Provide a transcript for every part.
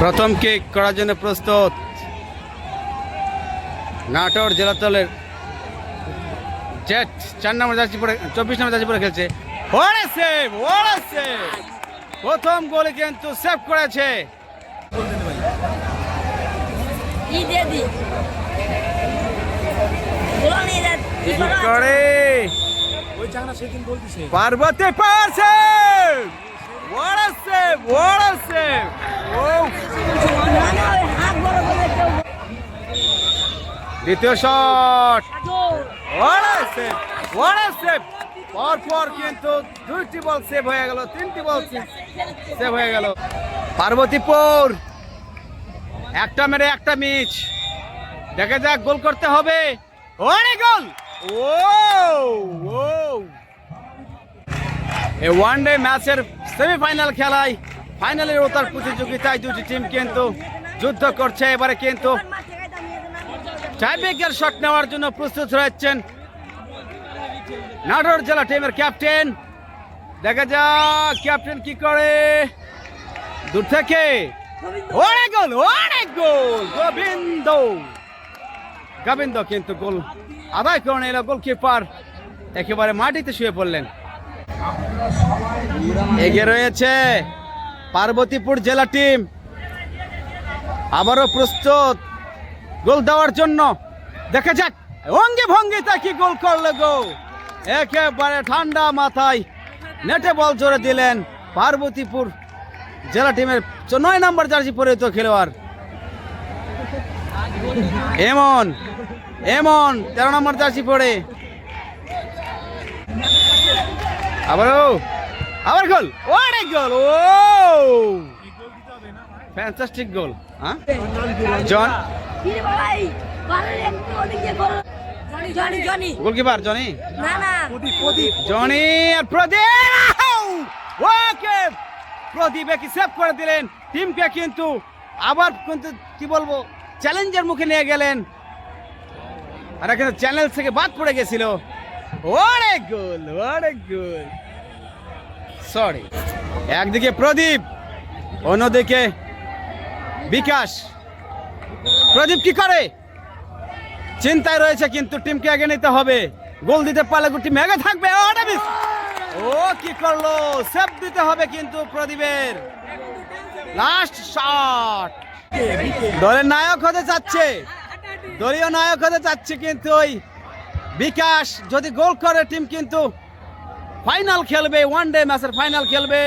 প্রথম কিক করার জন্য প্রস্তুত। নাটোর জেলা দলের জেট চার নম্বর জার্সি পরে চব্বিশ নম্বর জার্সি পরে খেলছে। ওরে সেভ ওরে সেভ প্রথম গোলে কিন্তু সেভ করেছে। করে পার্বতী পারছে মানে ওই হাত বড় করে কেউ দ্বিতীয় শট জোর ওরে সেভ ওরে সেভ পর পর কিন্তু দুইটি বল সেভ হয়ে গেল তিনটি বল সেভ হয়ে গেল। পার্বতীপুর একটা মেরে একটা মিচ দেখা যাক গোল করতে হবে। ওরে গোল! ও ও এই ওয়ান ডে ম্যাচের সেমিফাইনাল খেলায় ফাইনালের ওতার প্রতিযোগিতায় দুটি টিম কিন্তু যুদ্ধ করছে। এবারে কিন্তু টাইব্রেকার শট নেওয়ার জন্য প্রস্তুত রয়েছেন নাটোর জেলা টিমের ক্যাপ্টেন। দেখা যাক ক্যাপ্টেন কি করে। দূর থেকে। অনেক গোল অনেক গোল, গোবিন্দ। গোবিন্দ কিন্তু গোল আদায় করে নিল গোলকিপার। একেবারে মাটিতে শুয়ে পড়লেন। এগিয়ে রয়েছে পার্বতীপুর জেলা টিম। আবারও প্রস্তুত। গোল দেওয়ার জন্য দেখা যাক। অঙ্গে ভঙ্গিতে কি গোল করল গো? একেবারে ঠান্ডা মাথায় নেটে বল জোরে দিলেন পার্বতীপুর জেলা টিমের নয় নম্বর জার্সি পরিহিত খেলোয়াড়। এমন এমন, তেরো নম্বর জার্সি পরে। আবারও আবার গোল। অনেক গোল, ও! ফ্যান্টাস্টিক গোল হ্যাঁ? জন গোলকিপার জনি জনি আর প্রদীপ ওকে! প্রদীপ কি সেভ করে দিলেন? টিমকে কিন্তু আবার কিন্তু কি বলব চ্যালেঞ্জের মুখে নিয়ে গেলেন। আর এখানে চ্যানেল থেকে বাদ পড়ে গেছিল। অনেক গোল অনেক গোল। সরি একদিকে প্রদীপ, অন্যদিকে বিকাশ। প্রদীপ কি করে? চিন্তায় রয়েছে কিন্তু টিমকে আগে নিতে হবে। গোল দিতে পারলে টিম আগে থাকবে। ও কি করল? সেভ দিতে হবে কিন্তু প্রদীপের। লাস্ট শট দলের নায়ক হতে চাচ্ছে। দলীয় নায়ক হতে চাচ্ছে কিন্তু ওই বিকাশ। যদি গোল করে, টিম কিন্তু ফাইনাল খেলবে ওয়ান ডে ম্যাচের ফাইনাল খেলবে।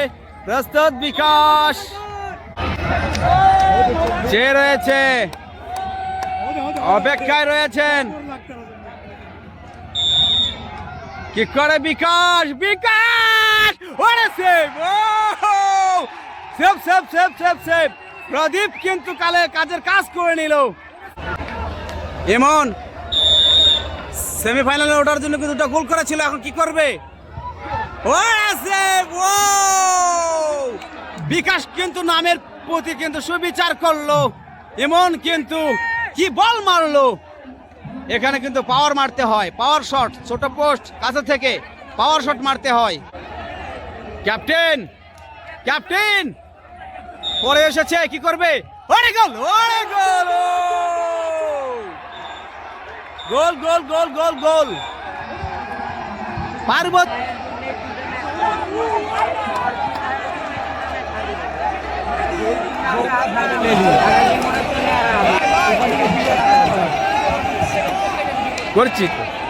প্রস্তুত বিকাশ। যে রয়েছে, অপেক্ষায় রয়েছেন। কি করে বিকাশ? বিকাশ! ওরে save! Save save save save save. Pradip কিন্তু কালে কাজের কাজ করে নিল। এমন সেমিফাইনালে ওঠার জন্য কিন্তু দুটো গোল করেছিল, এখন কি করবে? বিকাশ কিন্তু নামের প্রতি কিন্তু সুবিচার করল এমন কিন্তু কি বল মারলো? এখানে কিন্তু পাওয়ার মারতে হয় পাওয়ার শট ছোট পোস্ট কাছে থেকে পাওয়ার শট মারতে হয়। ক্যাপ্টেন ক্যাপ্টেন পরে এসেছে, কি করবে? গোল গোল গোল গোল গোল গোল গোল। পার্বত করছি তো।